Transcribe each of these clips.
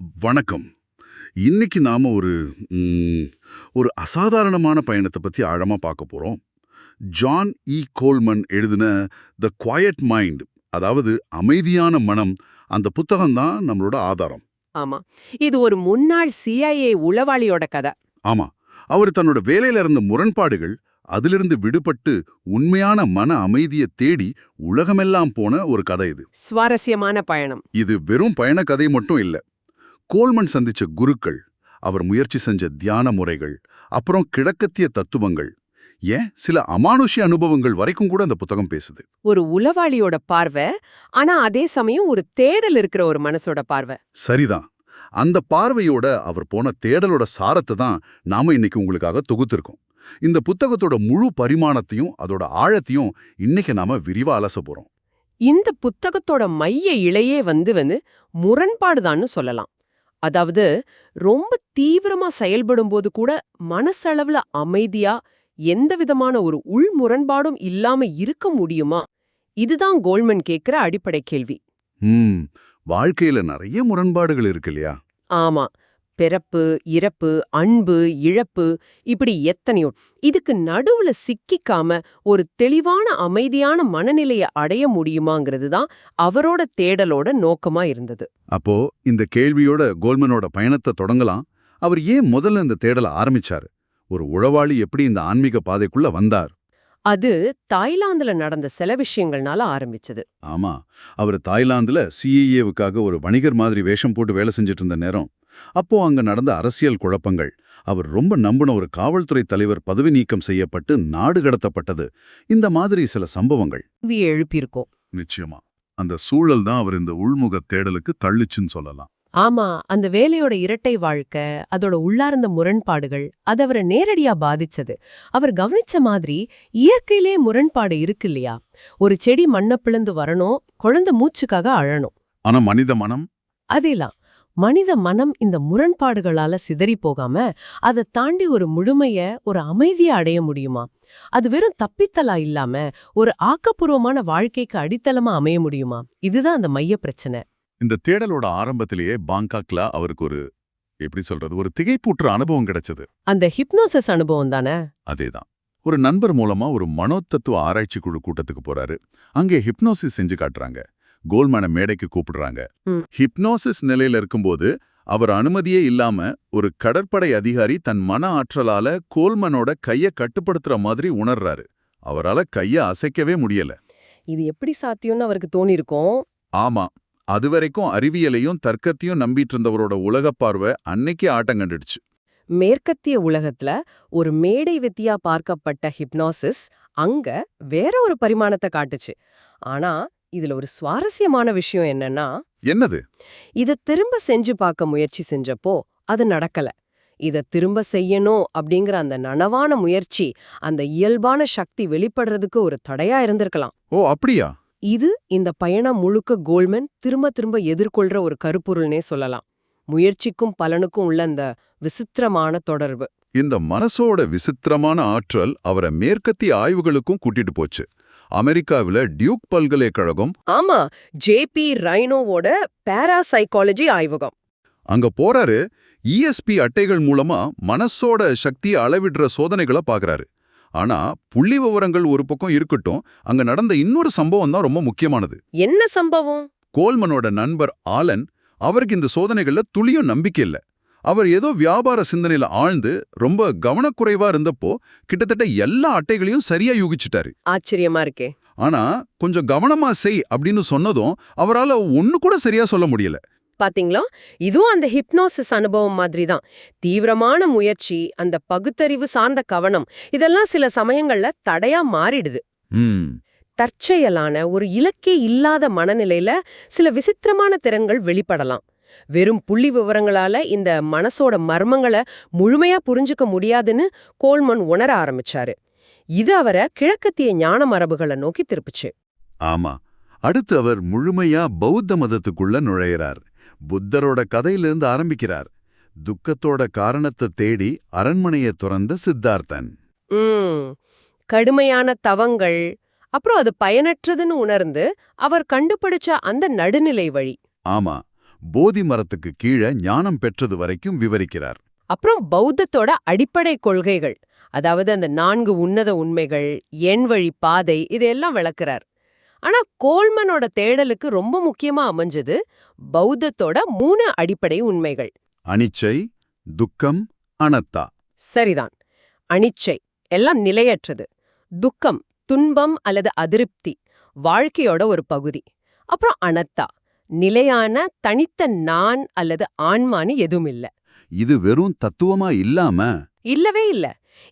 வணக்கம். இன்னைக்கு நாம ஒரு ஒரு அசாதாரணமான பயணத்தை பத்தி ஆழமா பார்க்க போறோம். ஜான் இ. கோல்மன் எழுதின த குவாய்ட் மைண்ட் அதாவது அமைதியான மனம் அந்த புத்தகம் தான் நம்மளோட ஆதாரம். ஆமா. இது ஒரு முன்னாள் சிஐஏ உளவாளியோட கதை. ஆமா. அவர் தன்னோட வேலையில இருந்த முரண்பாடுகள் அதிலிருந்து விடுபட்டு உண்மையான மன அமைதியை தேடி உலகமெல்லாம் போன ஒரு கதை இது. சுவாரஸ்யமான பயணம். இது வெறும் பயண கதை மட்டும் இல்ல. கோல்மன் சந்திச்ச குருக்கள் அவர் முயற்சி செஞ்ச தியான முறைகள் அப்புறம் கிழக்கத்திய தத்துவங்கள். ஏன்? சில அமானுஷ்ய அனுபவங்கள் வரைக்கும் கூட அந்த புத்தகம் பேசுது. ஒரு உளவாளியோட பார்வை ஆனா அதே சமயம் ஒரு தேடல் இருக்கிற ஒரு மனசோட பார்வை. சரிதான். அந்த பார்வையோட அவர் போன தேடலோட சாரத்தை தான் நாம இன்னைக்கு உங்களுக்காக தொகுத்திருக்கோம். இந்த புத்தகத்தோட முழு பரிமாணத்தையும் அதோட ஆழத்தையும் இன்னைக்கு நாம விரிவா அலச போறோம். இந்த புத்தகத்தோட மைய இழையே வந்து வந்து முரண்பாடுதான்னு சொல்லலாம். அதாவது ரொம்ப தீவிரமா செயல்படும் போது கூட மனசளவுல அமைதியா எந்த விதமான ஒரு உள் முரண்பாடும் இல்லாம இருக்க முடியுமா? இதுதான் கோல்மன் கேக்குற அடிப்படை கேள்வி. வாழ்க்கையில நிறைய முரண்பாடுகள் இருக்கு இல்லையா? ஆமா. பிறப்பு இறப்பு அன்பு இழப்பு இப்படி எத்தனையோ. இதுக்கு நடுவுல சிக்கிக்காம ஒரு தெளிவான அமைதியான மனநிலையை அடைய முடியுமாங்கிறது தான் அவரோட தேடலோட நோக்கமா இருந்தது. அப்போ இந்த கேள்வியோட கோல்மனோட பயணத்தை தொடங்கலாம். அவர் ஏன் முதல்ல இந்த தேடலை ஆரம்பிச்சாரு? ஒரு உளவாளி எப்படி இந்த ஆன்மீக பாதைக்குள்ள வந்தார்? அது தாய்லாந்துல நடந்த சில விஷயங்கள்னால ஆரம்பிச்சது. ஆமா அவர் தாய்லாந்துல சிஏஏவுக்காக ஒரு வணிகர் மாதிரி வேஷம் போட்டு வேலை செஞ்சுட்டு இருந்த நேரம். அப்போ அங்க நடந்த அரசியல் குழப்பங்கள். அவர் ரொம்ப நம்பின ஒரு காவல்துறை தலைவர் பதவி நீக்கம் செய்யப்பட்டு நாடு கடத்தப்பட்டது. இந்த மாதிரி சில சம்பவங்கள். எழுப்பியிருக்கோம். நிச்சயமா. அந்த சூழல் தான் அவர் இந்த உள்முக தேடலுக்கு தள்ளுச்சுன்னு சொல்லலாம். ஆமா அந்த வேலையோட இரட்டை வாழ்க்கை அதோட உள்ளார்ந்த முரண்பாடுகள் அது அவரை நேரடியா பாதிச்சது. அவர் கவனிச்ச மாதிரி இயற்கையிலே முரண்பாடு இருக்கு இல்லையா? ஒரு செடி மண்ணை பிளந்து வரணும் குழந்தை மூச்சுக்காக அழணும். ஆனா மனித மனம்? அதேலாம் மனித மனம் இந்த முரண்பாடுகளால சிதறி போகாம அதை தாண்டி ஒரு முழுமைய ஒரு அமைதியை அடைய முடியுமா? அது வெறும் தப்பித்தலா இல்லாம ஒரு ஆக்கப்பூர்வமான வாழ்க்கைக்கு அடித்தளமா அமைய முடியுமா? இதுதான் அந்த மைய பிரச்சனை. இந்த தேடலோட ஆரம்பத்திலேயே பாங்காக்ல அவருக்கு ஒரு எப்படி சொல்றது ஒரு திகைப்பூற்று அனுபவம் கிடைச்சது. அந்த ஹிப்னோசிஸ் அனுபவம் தானே? அதேதான். ஒரு நண்பர் மூலமா ஒரு மனோத்தத்துவ ஆராய்ச்சி குழு கூட்டத்துக்கு போறாரு. அங்கே ஹிப்னோசிஸ் செஞ்சு காட்டுறாங்க. கோல்மேனை மேடைக்கு கூப்பிடுறாங்க. ஹிப்னோசிஸ் நிலையில இருக்கும்போது அவர் அனுமதியே இல்லாம ஒரு கடற்படை அதிகாரி தன் மன ஆற்றலால கோல்மனோட கைய கட்டுப்படுத்துற மாதிரி உணர்றாரு. அவரால கைய அசைக்கவே முடியல. இது எப்படி சாத்தியம்னு அவருக்கு தோணிருக்கும். ஆமா. அதுவரைக்கும் அறிவியலையும் தர்க்கத்தையும் நம்பிட்டு இருந்தவரோட உலகப் பார்வை அன்னைக்கே ஆட்டம் கண்டுடுச்சு. மேற்கத்திய உலகத்துல ஒரு மேடை வித்தியா பார்க்கப்பட்ட ஹிப்னாசிஸ் அங்க வேற ஒரு பரிமாணத்தை காட்டுச்சு. ஆனா இதுல ஒரு சுவாரஸ்யமான விஷயம் என்னன்னா என்னது? இத திரும்ப செஞ்சு பார்க்க முயற்சி செஞ்சப்போ அது நடக்கல. இத திரும்ப செய்யணும் அப்படிங்கிற அந்த நனவான முயற்சி அந்த இயல்பான சக்தி வெளிப்படுறதுக்கு ஒரு தடையா இருந்திருக்கலாம். ஓ அப்படியா? இது இந்த பயணம் முழுக்க கோல்மன் திரும்ப திரும்ப எதிர்கொள்ற ஒரு கருப்பொருள்னே சொல்லலாம். முயற்சிக்கும் பலனுக்கும் உள்ள அந்த விசித்திரமான தொடர்பு. இந்த மனசோட விசித்திரமான ஆற்றல் அவரை மேற்கத்திய ஆய்வுகளுக்கும் கூட்டிட்டு போச்சு. அமெரிக்காவில டியூக் பல்கலைக்கழகம். ஆமா ஜேபி ரைனோவோட பாராசைக்காலஜி ஆய்வகம். அங்க போறாரு இஎஸ்பி அட்டைகள் மூலமா மனசோட சக்தியை அளவிடுற சோதனைகளை பார்க்கறாரு ஆனா புள்ளி விவரங்கள் ஒரு பக்கம் இருக்கட்டும் அங்க நடந்த இன்னொரு சம்பவம் தான் ரொம்ப முக்கியமானது. என்ன சம்பவம்? கோல்மனோட நண்பர் ஆலன் அவருக்கு இந்த சோதனைகள்ல துளியும் நம்பிக்கை இல்ல. அவர் ஏதோ வியாபார சிந்தனையில ஆழ்ந்து ரொம்ப கவனக்குறைவா இருந்தப்போ கிட்டத்தட்ட எல்லா அட்டைகளையும் சரியா யூகிச்சிட்டாரு. ஆச்சரியமா இருக்கே. ஆனா கொஞ்சம் கவனமா செய் அப்படின்னு சொன்னதும் அவரால ஒன்னு கூட சரியா சொல்ல முடியல. பாத்தீங்களா? இதுவும் அந்த ஹிப்னோசிஸ் அனுபவம் மாதிரி தான். தீவிரமான முயற்சி அந்த பகுத்தறிவு சார்ந்த கவனம் இதெல்லாம் சில சமயங்கள்ல தடையா மாறிடுது. தற்செயலான ஒரு இலக்கே இல்லாத மனநிலையில சில விசித்திரமான திறன்கள் வெளிப்படலாம். வெறும் புள்ளி விவரங்களால இந்த மனசோட மர்மங்களை முழுமையா புரிஞ்சுக்க முடியாதுன்னு கோல்மன் உணர ஆரம்பிச்சாரு. இது அவரை கிழக்கத்திய ஞான மரபுகளை நோக்கி திருப்புச்சு. ஆமா. அடுத்து அவர் முழுமையா பௌத்த மதத்துக்குள்ள நுழையிறார். புத்தரோட கதையிலிருந்து ஆரம்பிக்கிறார். துக்கத்தோட காரணத்தை தேடி அரண்மனையை துறந்த சித்தார்த்தன். கடுமையான தவங்கள் அப்புறம் அது பயனற்றதுன்னு உணர்ந்து அவர் கண்டுபிடிச்ச அந்த நடுநிலை வழி. ஆமா. போதி மரத்துக்கு கீழே ஞானம் பெற்றது வரைக்கும் விவரிக்கிறார். அப்புறம் பௌத்தத்தோட அடிப்படை கொள்கைகள் அதாவது அந்த நான்கு உன்னத உண்மைகள் எண் வழி பாதை இதையெல்லாம் விளக்குறார். ஆனா கோல்மனோட தேடலுக்கு ரொம்ப முக்கியமா அமைஞ்சது பௌத்தத்தோட மூணு அடிப்படை உண்மைகள். அனிச்சை துக்கம் அனத்தா. சரிதான். அனிச்சை எல்லாம் நிலையற்றது. துக்கம் துன்பம் அல்லது அதிருப்தி வாழ்க்கையோட ஒரு பகுதி. அப்புறம் அனத்தா நிலையான தனித்த நான் அல்லது ஆன்மான்னு எதுவும் இல்ல இது வெறும் தத்துவமா இல்லாம? இல்லவே இல்ல.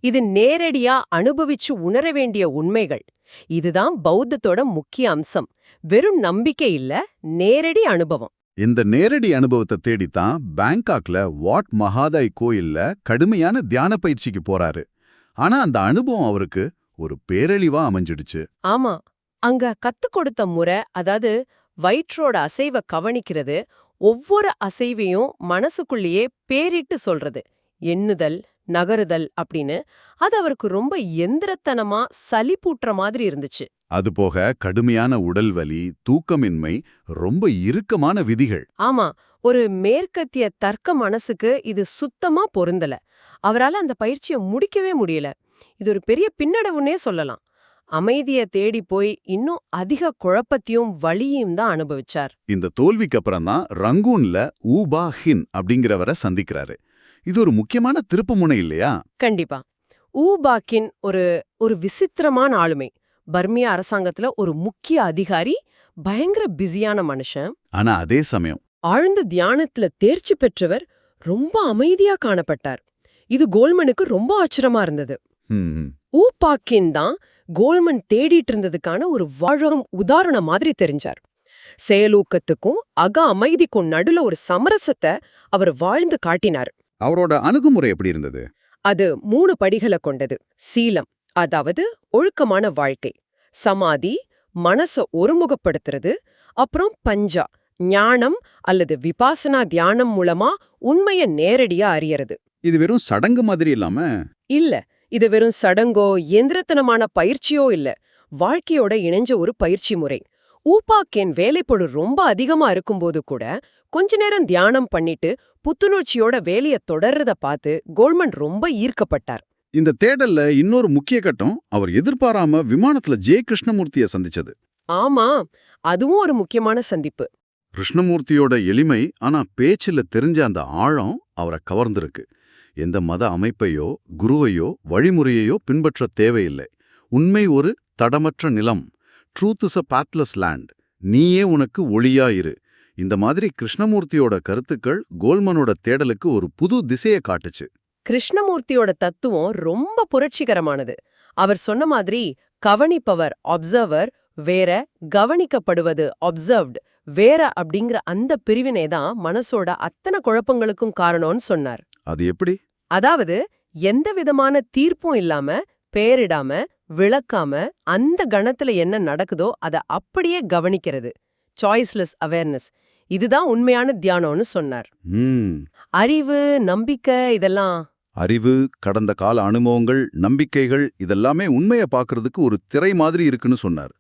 இது நேரடியா அனுபவிச்சு உணர வேண்டிய உண்மைகள். இதுதான் பௌத்தத்தோட முக்கிய அம்சம். வெறும் நம்பிக்கை இல்ல நேரடி அனுபவம். இந்த நேரடி அனுபவத்தை தேடித்தான் பேங்காக்ல வாட் மகாதாய் கோயில்ல கடுமையான தியான பயிற்சிக்கு போறாரு. ஆனா அந்த அனுபவம் அவருக்கு ஒரு பேரழிவா அமைஞ்சிடுச்சு. ஆமா. அங்க கத்துக் கொடுத்த முறை அதாவது வயிற்றோட அசைவ கவனிக்கிறது ஒவ்வொரு அசைவையும் மனசுக்குள்ளேயே பேரிட்டு சொல்றது. எண்ணுதல் நகருதல் அப்படின்னு அது அவருக்கு ரொம்ப எந்திரத்தனமா சலிப்பூட்டுற மாதிரி இருந்துச்சு. அதுபோக கடுமையான உடல்வலி தூக்கமின்மை ரொம்ப இறுக்கமான விதிகள். ஆமா ஒரு மேற்கத்திய தர்க்க மனசுக்கு இது சுத்தமா பொருந்தல. அவரால அந்த பயிற்சியை முடிக்கவே முடியல. இது ஒரு பெரிய பின்னடைவுன்னே சொல்லலாம். அமைதிய தேடி போய் இன்னும் அதிக குழப்பத்தையும் வலியையும் தான் அனுபவிச்சார். இந்த தோல்விக்கு அப்புறம் தான் ரங்கூன்ல ஊபா ஹின் அப்படிங்கிறவரை சந்திக்கிறாரு. இது ஒரு முக்கியமான திருப்புமுனை இல்லையா? கண்டிப்பா. ஊபாக்கின் ஒரு ஒரு விசித்திரமான ஆளுமை. பர்மிய அரசாங்கத்துல ஒரு முக்கிய அதிகாரி பயங்கர பிஸியான மனுஷன். ஆனா அதே சமயம். ஆழ்ந்த தியானத்துல தேர்ச்சி பெற்றவர் ரொம்ப அமைதியா காணப்பட்டார். இது கோல்மனுக்கு ரொம்ப ஆச்சரியமா இருந்தது. ஊபாக்கின் தான் கோல்மன் தேடிட்டு இருந்ததுக்கான ஒரு வாழும் உதாரணம் மாதிரி தெரிஞ்சார். செயலூக்கத்துக்கும் அக அமைதிக்கும் நடுல ஒரு சமரசத்தை அவர் வாழ்ந்து காட்டினார். அவரோட அணுகுமுறை எப்படி இருந்தது? அது மூணு படிகளை கொண்டது. சீலம் அதாவது ஒழுக்கமான வாழ்க்கை. சமாதி மனச ஒருமுகப்படுத்துறது அப்புறம் பஞ்சா ஞானம் அல்லது விபாசனா தியானம் மூலமா உண்மைய நேரடியா அறியறது. இது வெறும் சடங்கு மாதிரி இல்லாம? இல்ல இது வெறும் சடங்கோ எந்திரத்தனமான பயிற்சியோ இல்ல. வாழ்க்கையோட இணைஞ்ச ஒரு பயிற்சி முறை. ஊப்பாக்கேன் வேலைப்பொழு ரொம்ப அதிகமா இருக்கும்போது கூட கொஞ்ச நேரம் தியானம் பண்ணிட்டு புத்துணர்ச்சியோட வேலைய தொடர்றத பார்த்து கோல்மன் ரொம்ப ஈர்க்கப்பட்டார். இந்த தேடல்ல இன்னொரு முக்கிய கட்டம் அவர் எதிர்பாராம விமானத்துல ஜே கிருஷ்ணமூர்த்திய சந்திச்சது. ஆமா அதுவும் ஒரு முக்கியமான சந்திப்பு. கிருஷ்ணமூர்த்தியோட எளிமை ஆனா பேச்சுல தெரிஞ்ச அந்த ஆழம் அவரை கவர்ந்திருக்கு. எந்த மத அமைப்பையோ குருவையோ வழிமுறையையோ பின்பற்ற தேவையில்லை. உண்மை ஒரு தடமற்ற நிலம். Truth is a pathless land நீயே உனக்கு ஒளியாயிரு இந்த மாதிரி கிருஷ்ணமூர்த்தியோட கருத்துக்கள் கோல்மனோட தேடலுக்கு ஒரு புது திசையை காட்டுச்சு. கிருஷ்ணமூர்த்தியோட தத்துவம் ரொம்ப புரட்சிகரமானது. அவர் சொன்ன மாதிரி கவனிப்பவர் அப்சர்வர் வேற கவனிக்கப்படுவது அப்சர்வ்ட் வேற அப்படிங்கிற அந்த பிரிவினை தான் மனசோட அத்தனை குழப்பங்களுக்கும் காரணம்னு சொன்னார். அது எப்படி? அதாவது எந்த விதமான தீர்ப்பும் இல்லாம பேரிடாம விளக்காம அந்த கணத்துல என்ன நடக்குதோ அத அப்படியே கவனிக்கிறது. சாய்ஸ்லெஸ் அவேர்னஸ் இதுதான் உண்மையான தியானம்னு சொன்னார். அறிவு நம்பிக்கை இதெல்லாம். அறிவு கடந்த கால அனுபவங்கள் நம்பிக்கைகள் இதெல்லாமே உண்மையை பார்க்கறதுக்கு ஒரு திரை மாதிரி இருக்குன்னு சொன்னார்.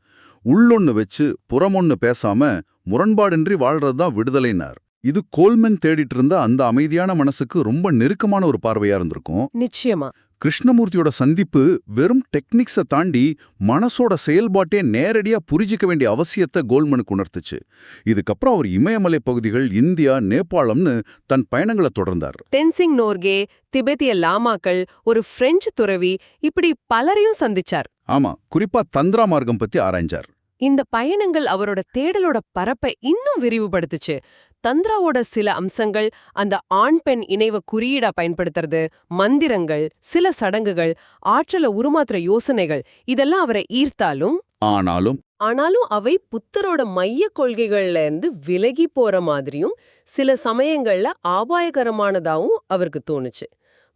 உள்ளொன்னு வச்சு புறமொன்னு பேசாம முரண்பாடின்றி வாழ்றது தான் விடுதலைனார் இது கோல்மென் தேடிட்டு இருந்த அந்த அமைதியான மனசுக்கு ரொம்ப நெருக்கமான ஒரு பார்வையா இருந்திருக்கும். நிச்சயமா. கிருஷ்ணமூர்த்தியோட சந்திப்பு வெறும் டெக்னிக்ஸை தாண்டி மனசோட செயல்பாட்டே நேரடியா புரிஞ்சிக்க வேண்டிய அவசியத்தை கோல்மனுக்கு உணர்த்துச்சு. இதுக்கப்புறம் அவர் இமயமலை பகுதிகள் இந்தியா நேபாளம்னு தன் பயணங்களை தொடர்ந்தார். தென்சிங் நோர்கே திபெத்திய லாமாக்கள் ஒரு பிரெஞ்சு துறவி இப்படி பலரையும் சந்திச்சார். ஆமா குறிப்பா தந்திரா மார்க்கம் பத்தி ஆராய்ஞ்சார். இந்த பயணங்கள் அவரோட தேடலோட பரப்பை இன்னும் விரிவுபடுத்துச்சு. தந்திராவோட சில அம்சங்கள் அந்த ஆண் பெண் இணைவ குறியீடா பயன்படுத்துறது மந்திரங்கள் சில சடங்குகள் ஆற்றல உருமாத்துற யோசனைகள் இதெல்லாம் அவரை ஈர்த்தாலும் ஆனாலும் ஆனாலும் அவை புத்தரோட மைய கொள்கைகள்ல இருந்து விலகி போற மாதிரியும் சில சமயங்கள்ல ஆபாயகரமானதாவும் அவருக்கு தோணுச்சு.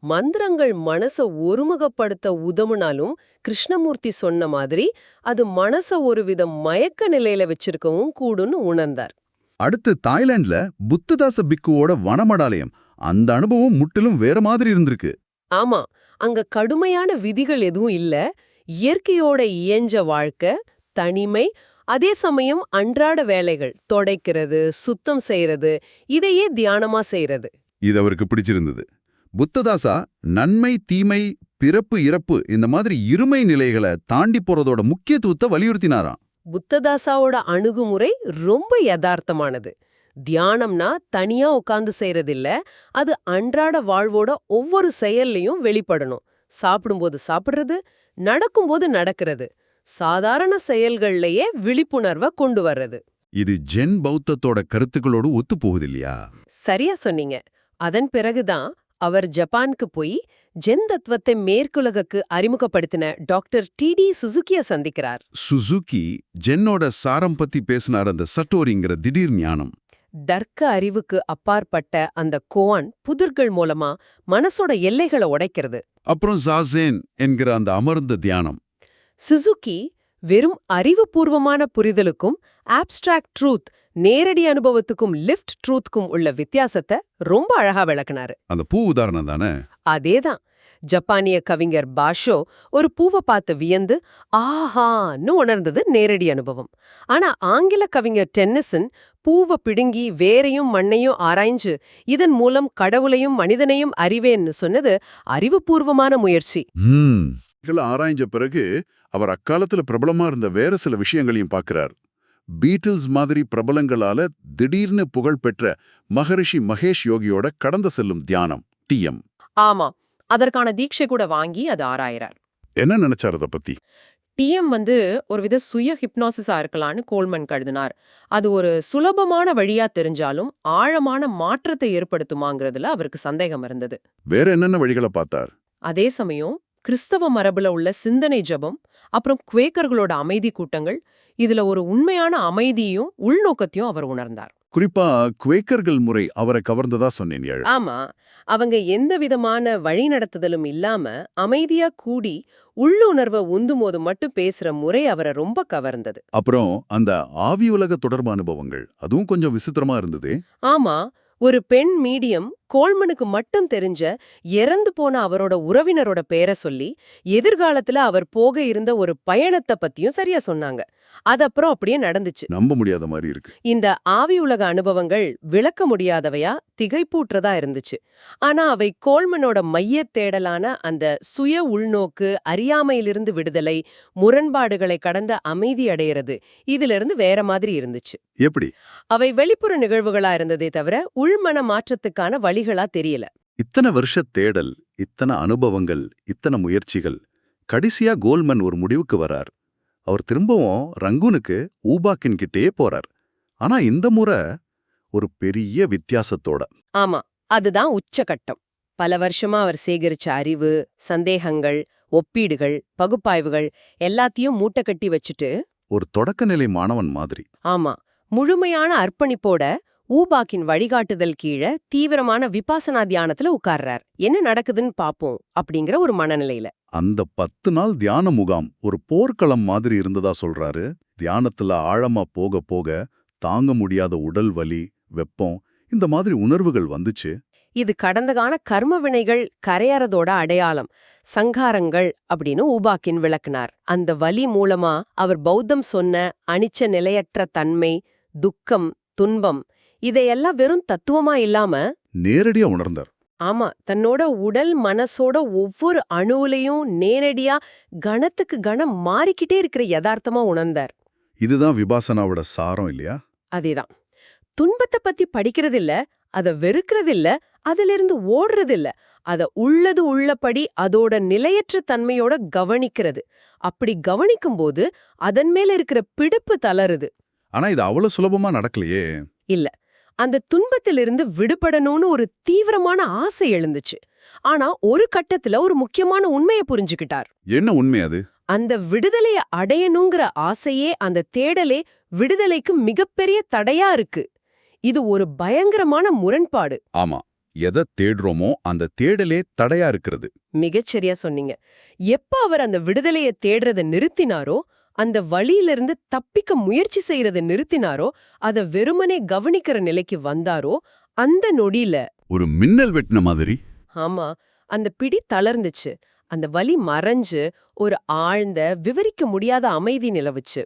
மந்திரங்கள் மனச ஒருமுகப்படுத்த உதவுனாலும் கிருஷ்ணமூர்த்தி சொன்ன மாதிரி அது மனச ஒருவித மயக்க நிலையில வச்சிருக்கவும் கூடுன்னு உணர்ந்தார். அடுத்து தாய்லாந்துல புத்ததாச பிக்குவோட வனமடாலயம். அந்த அனுபவம் முற்றிலும் வேற மாதிரி இருந்திருக்கு. ஆமா அங்க கடுமையான விதிகள் எதுவும் இல்ல. இயற்கையோட இயஞ்ச வாழ்க்கை தனிமை அதே சமயம் அன்றாட வேலைகள் தொடைக்கிறது சுத்தம் செய்யறது இதையே தியானமா செய்யறது இது அவருக்கு பிடிச்சிருந்தது. புத்ததாசா நன்மை தீமை பிறப்பு இறப்பு இந்த மாதிரி இருமை நிலைகளை தாண்டி போறதோட முக்கியத்துவத்தை வலியுறுத்தினாராம். புத்ததாசாவோட அணுகுமுறை ரொம்ப யதார்த்தமானது. தியானம்னா தனியா உட்கார்ந்து செய்யறதில்ல அது அன்றாட வாழ்வோட ஒவ்வொரு செயல்லையும் வெளிப்படணும். சாப்பிடும்போது சாப்பிடுறது நடக்கும்போது நடக்கிறது. சாதாரண செயல்கள்லயே விழிப்புணர்வை கொண்டு வர்றது. இது ஜென் பௌத்தத்தோட கருத்துக்களோடு ஒத்து போகுது இல்லையா? சரியா சொன்னீங்க. அதன் பிறகுதான் அவர் ஜப்பானுக்கு போய் ஜென் தத்துவத்தை மேற்குலகுக்கு அறிமுகப்படுத்தின டாக்டர் டி டி சுசுகிய சந்திக்கிறார். சுசுகி ஜென்னோட சாரம் பத்தி பேசினார் அந்த சட்டோரிங்கிற திடீர் ஞானம். தர்க்க அறிவுக்கு அப்பாற்பட்ட அந்த கோவான் புதிர்கள் மூலமா மனசோட எல்லைகளை உடைக்கிறது. அப்புறம் ஜாசேன் என்கிற அந்த அமர்ந்த தியானம். சுசுகி வெறும் அறிவுபூர்வமான புரிதலுக்கும் ஆப்ஸ்ட்ராக்ட் ட்ரூத் நேரடி அனுபவத்துக்கும் லிஃப்ட் ட்ரூத்க்கும் உள்ள வித்தியாசத்தை ரொம்ப அழகா விளக்குனாரு. அந்த பூ உதாரணம் தானே? அதேதான். ஜப்பானிய கவிஞர் பாஷோ ஒரு பூவை பார்த்து வியந்து ஆஹான்னு உணர்ந்தது நேரடி அனுபவம். ஆனா ஆங்கில கவிஞர் டென்னிசன் பூவை பிடுங்கி வேரையும் மண்ணையும் ஆராய்ஞ்சு இதன் மூலம் கடவுளையும் மனிதனையும் அறிவேன்னு சொன்னது அறிவுபூர்வமான முயற்சி. ஆராய்ஞ்ச பிறகு அவர் அக்காலத்துல பிரபலமா இருந்த வேற சில விஷயங்களையும் பார்க்கிறார். பீட்டில்ஸ் மாதிரி பிரபலங்களால திடீர்னு புகழ் பெற்ற மகரிஷி மகேஷ் யோகியோட கடந்த செல்லும் தியானம் டிஎம். ஆமா. அதற்கான தீட்சை கூட வாங்கி அது ஆராயறார். என்ன நினைச்சார் அத பத்தி? டிஎம் வந்து ஒரு வித சுய ஹிப்னாசிஸா இருக்கலாம்னு கோல்மன் கருதினார். அது ஒரு சுலபமான வழியா தெரிஞ்சாலும் ஆழமான மாற்றத்தை ஏற்படுத்துமாங்கிறதுல அவருக்கு சந்தேகம் இருந்தது. வேற என்னென்ன வழிகளை பார்த்தார்? அதே சமயம் கிறிஸ்தவ மரபுல உள்ள சிந்தனை ஜபம் அப்புறம் குவேக்கர்களோட அமைதி கூட்டங்கள் இதுல ஒரு உண்மையான அமைதியும் உள்நோக்கத்தையும் அவர் உணர்ந்தார். குறிப்பா குவேக்கர்கள் முறை அவரை கவர்ந்ததா சொன்னேன் ஏழு. ஆமா அவங்க எந்த விதமான வழிநடத்துதலும் இல்லாம அமைதியா கூடி உள்ளுணர்வை உந்தும்போது மட்டும் பேசுற முறை அவரை ரொம்ப கவர்ந்தது. அப்புறம் அந்த ஆவி உலக தொடர்பு அனுபவங்கள் அதுவும் கொஞ்சம் விசித்திரமா இருந்தது? ஆமா ஒரு பெண் மீடியம் கோல்மனுக்கு மட்டும் தெரிஞ்ச இறந்து போன அவரோட உறவினரோட பேரை சொல்லி எதிர்காலத்துல அவர் போக இருந்த ஒரு பயணத்தை பத்தியும் சரியா சொன்னாங்க. அது அப்புறம் அப்படியே நடந்துச்சு. நம்ப முடியாத மாதிரி இருக்கு. இந்த ஆவி உலக அனுபவங்கள் விளக்க முடியாதவையா திகைப்பூற்றதா இருந்துச்சு. ஆனா அவை கோல்மனோட மையத் தேடலான அந்த சுய உள்நோக்கு அறியாமையிலிருந்து விடுதலை முரண்பாடுகளை கடந்த அமைதி அடையிறது இதிலிருந்து வேற மாதிரி இருந்துச்சு. எப்படி? அவை வெளிப்புற நிகழ்வுகளா இருந்ததே தவிர உள்மன மாற்றத்துக்கான வழிகளா தெரியல. இத்தனை வருஷ தேடல் இத்தனை அனுபவங்கள் இத்தனை முயற்சிகள் கடைசியா கோல்மன் ஒரு முடிவுக்கு வரார். அவர் திரும்பவும் ரங்கூனுக்கு ஊபாக்கின் கிட்டே போறார். ஆனா இந்த முறை ஒரு பெரிய வித்தியாசத்தோட. ஆமா அதுதான் உச்சகட்டம். பல வருஷமா அவர் சேகரிச்ச அறிவு சந்தேகங்கள் ஒப்பீடுகள் பகுப்பாய்வுகள் எல்லாத்தையும் மூட்டை கட்டி வச்சுட்டு ஒரு தொடக்கநிலை மாணவன் மாதிரி. ஆமா முழுமையான அர்ப்பணிப்போட ஊபாக்கின் வழிகாட்டுதல் கீழே தீவிரமான விபாசனா தியானத்துல உட்கார்றார். என்ன நடக்குதுன்னு பாப்போம் அப்படிங்கிற ஒரு மனநிலையில. அந்த பத்து நாள் தியான முகாம் ஒரு போர்க்களம் மாதிரி இருந்ததா சொல்றாரு. தியானத்துல ஆழமா போக போக தாங்க முடியாத உடல் வலி வெப்பம் இந்த மாதிரி உணர்வுகள் வந்துச்சு. இது கடந்த கால கர்ம வினைகள் கரையறதோட அடையாளம் சங்காரங்கள் அப்படின்னு ஊபாக்கின் விளக்குனார். அந்த வலி மூலமா அவர் பௌத்தம் சொன்ன அனிச்ச நிலையற்ற தன்மை துக்கம் துன்பம் இதையெல்லாம் வெறும் தத்துவமா இல்லாம நேரடியா உணர்ந்தார். ஆமா தன்னோட உடல் மனசோட ஒவ்வொரு அணுவுலையும் நேரடியா கணத்துக்கு கணம் மாறிக்கிட்டே இருக்கிற யதார்த்தமா உணர்ந்தார். இதுதான் விபாசனாவோட சாரம் இல்லையா? அதேதான். துன்பத்தை பத்தி படிக்கிறதில்ல அத வெறுக்கிறதில்ல அதிலிருந்து ஓடுறதில்ல அத உள்ளது உள்ளபடி அதோட நிலையற்ற தன்மையோட கவனிக்கிறது. அப்படி கவனிக்கும்போது அதன் மேல இருக்கிற பிடிப்பு தளருது. ஆனா இது அவ்வளவு சுலபமா நடக்கலையே. அந்த துன்பத்திலிருந்து விடுபடணும்னு ஒரு தீவிரமான ஆசை எழுந்துச்சு. ஆனா ஒரு கட்டத்துல ஒரு முக்கியமான உண்மையை புரிஞ்சுக்கிட்டார். என்ன உண்மை அது? அந்த விடுதலைய அடையணுங்கிற ஆசையே அந்த தேடலே விடுதலைக்கு மிகப்பெரிய தடையா இருக்கு. இது ஒரு பயங்கரமான முரண்பாடு. ஆமா எதை தேடுறோமோ அந்த தேடலே தடையா இருக்கிறது. மிகச்சரியா சொன்னீங்க. எப்ப அவர் அந்த விடுதலைய தேடுறத நிறுத்தினாரோ அந்த வழியிலிருந்து தப்பிக்க முயற்சி செய்யறத நிறுத்தினாரோ அத வெறுமனே கவனிக்கிற நிலைக்கு வந்தாரோ அந்த நொடியில ஒரு மின்னல் வெட்டின மாதிரி. ஆமா அந்த பிடி தளர்ந்துச்சு. அந்த வலி மறைஞ்சு ஒரு ஆழ்ந்த விவரிக்க முடியாத அமைதி நிலவுச்சு.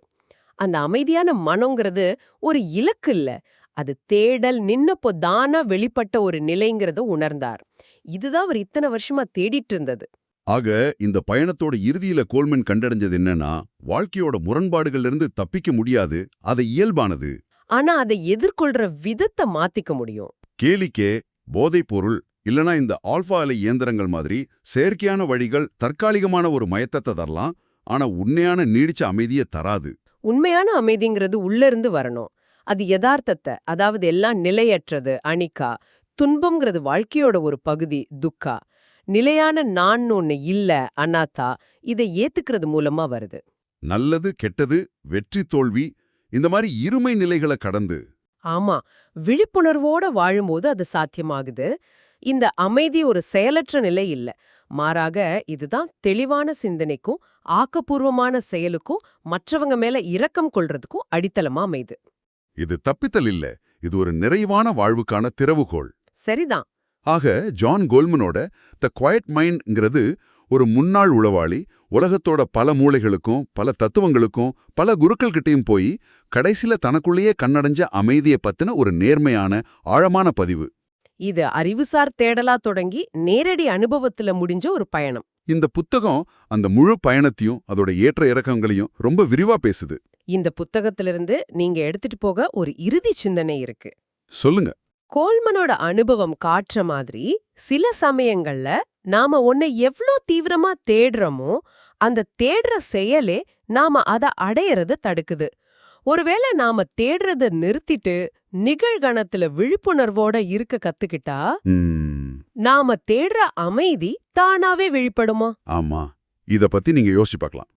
அந்த அமைதியான மனங்கிறது ஒரு இலக்கு இல்ல. அது தேடல் நின்னப்போ தானா வெளிப்பட்ட ஒரு நிலைங்கிறத உணர்ந்தார். இதுதான் அவர் இத்தனை வருஷமா தேடிட்டு இருந்தது. ஆக இந்த பயணத்தோட இறுதியில கோல்மன் கண்டடைஞ்சது என்னன்னா வாழ்க்கையோட முரண்பாடுகள்ல இருந்து தப்பிக்க முடியாது அது இயல்பானது. ஆனா அதை எதிர்கொள்ற விதத்தை மாத்திக்க முடியும். கேளிக்கே போதைப் பொருள் இல்லனா இந்த ஆல்பா அலை இயந்திரங்கள் மாதிரி செயற்கையான வழிகள் தற்காலிகமான ஒரு மயத்தத்தை தரலாம் ஆனா உண்மையான நீடிச்ச அமைதியை தராது. உண்மையான அமைதிங்கிறது உள்ள இருந்து வரணும். அது யதார்த்தத்தை அதாவது எல்லாம் நிலையற்றது அணிக்கா துன்பம்ங்கிறது வாழ்க்கையோட ஒரு பகுதி துக்கா. நிலையான நான் ஒண்ணு இல்ல அனாத்தா இதை ஏத்துக்கிறது மூலமா வருது. நல்லது கெட்டது வெற்றி தோல்வி இந்த மாதிரி இருமை நிலைகளை கடந்து. ஆமா விழிப்புணர்வோட வாழும்போது அது சாத்தியமாகுது. இந்த அமைதி ஒரு செயலற்ற நிலை இல்ல. மாறாக இதுதான் தெளிவான சிந்தனைக்கும் ஆக்கப்பூர்வமான செயலுக்கும் மற்றவங்க மேல இரக்கம் கொள்றதுக்கும் அடித்தளமா அமைது. இது தப்பித்தல் இல்ல. இது ஒரு நிறைவான வாழ்வுக்கான திறவுகோள். சரிதான். ஆக ஜான் கோல்மனோட த குவைட் மைண்ட்ங்கிறது ஒரு முன்னாள் உளவாளி உலகத்தோட பல மூளைகளுக்கும் பல தத்துவங்களுக்கும் பல குருக்கள்கிட்டயும் போய் கடைசில தனக்குள்ளேயே கண்ணடைஞ்ச அமைதியை பத்தின ஒரு நேர்மையான ஆழமான பதிவு. இது அறிவுசார் தேடலா தொடங்கி நேரடி அனுபவத்துல முடிஞ்ச ஒரு பயணம். இந்த புத்தகம் அந்த முழு பயணத்தையும் அதோட ஏற்ற இறக்கங்களையும் ரொம்ப விரிவா பேசுது. இந்த புத்தகத்திலிருந்து நீங்க எடுத்துட்டு போக ஒரு இறுதி சிந்தனை இருக்கு. சொல்லுங்க. கோல்மனோட அனுபவம் காட்டுற மாதிரி சில சமயங்கள்ல நாம ஒன்னை எவ்ளோ தீவிரமா தேடுறோமோ அந்த தேடுற செயலே நாம அத அடையறத தடுக்குது. ஒருவேளை நாம தேடுறத நிறுத்திட்டு நிகழ்கணத்துல விழிப்புணர்வோட இருக்க கத்துக்கிட்டா நாம தேடுற அமைதி தானாவே வெளிப்படுமா ஆமா. இத பத்தி நீங்க யோசிச்சு பார்க்கலாம்